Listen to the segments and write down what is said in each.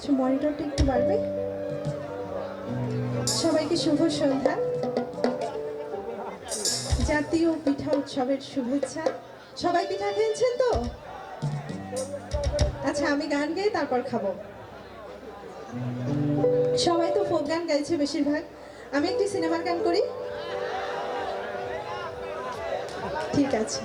আচ্ছা মনিটরটা একটু বাড়বে। সবাইকে শুভ সন্ধ্যা। জাতীয় পিঠা উৎসবের শুভেচ্ছা। সবাই পিঠা খেয়েছেন তো? আচ্ছা আমি গান গাই, তারপর খাব। সবাই তো ফোক গান গাইছে বেশিরভাগ। আমি একটি সিনেমার গান করি। ঠিক আছে।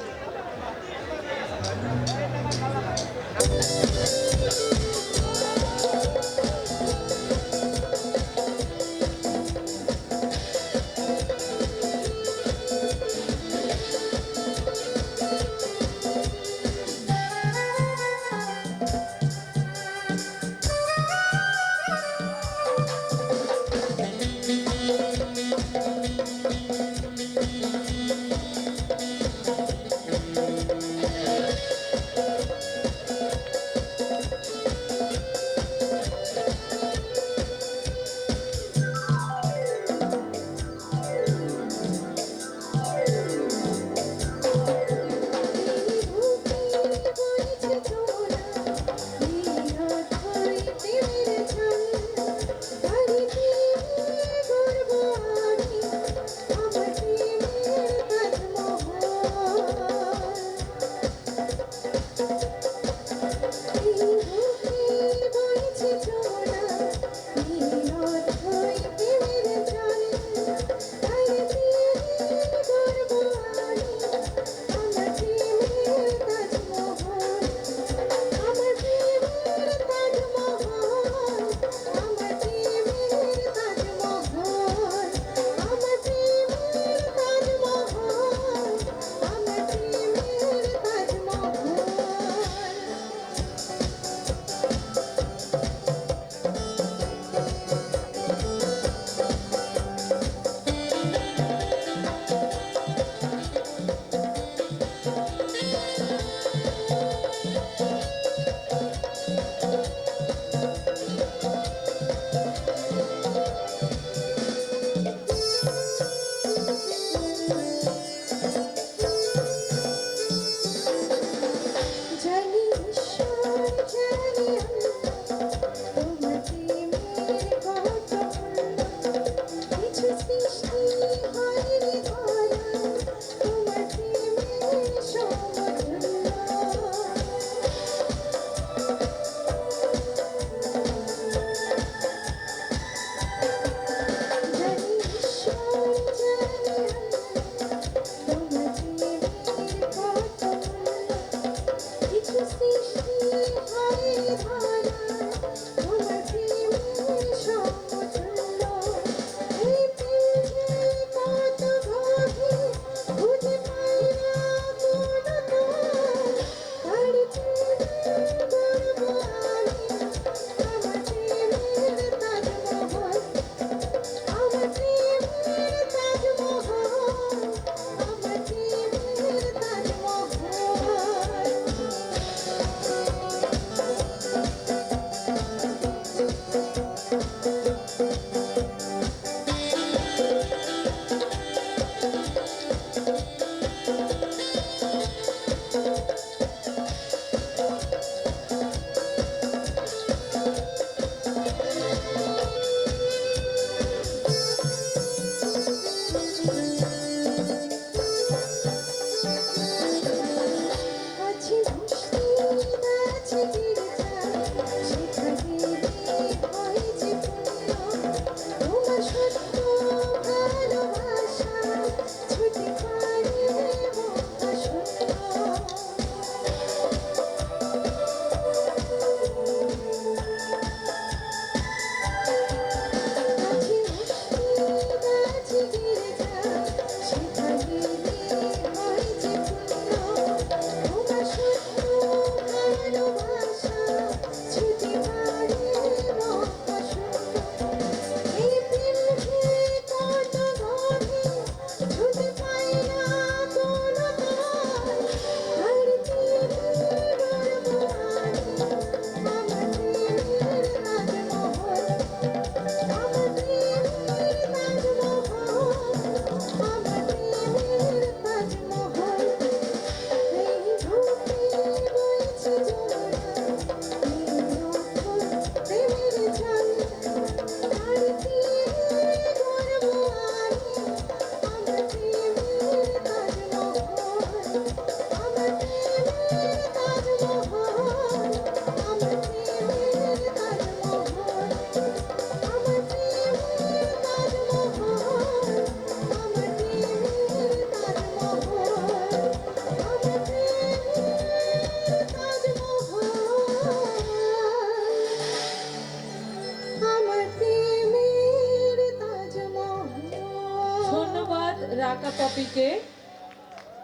kau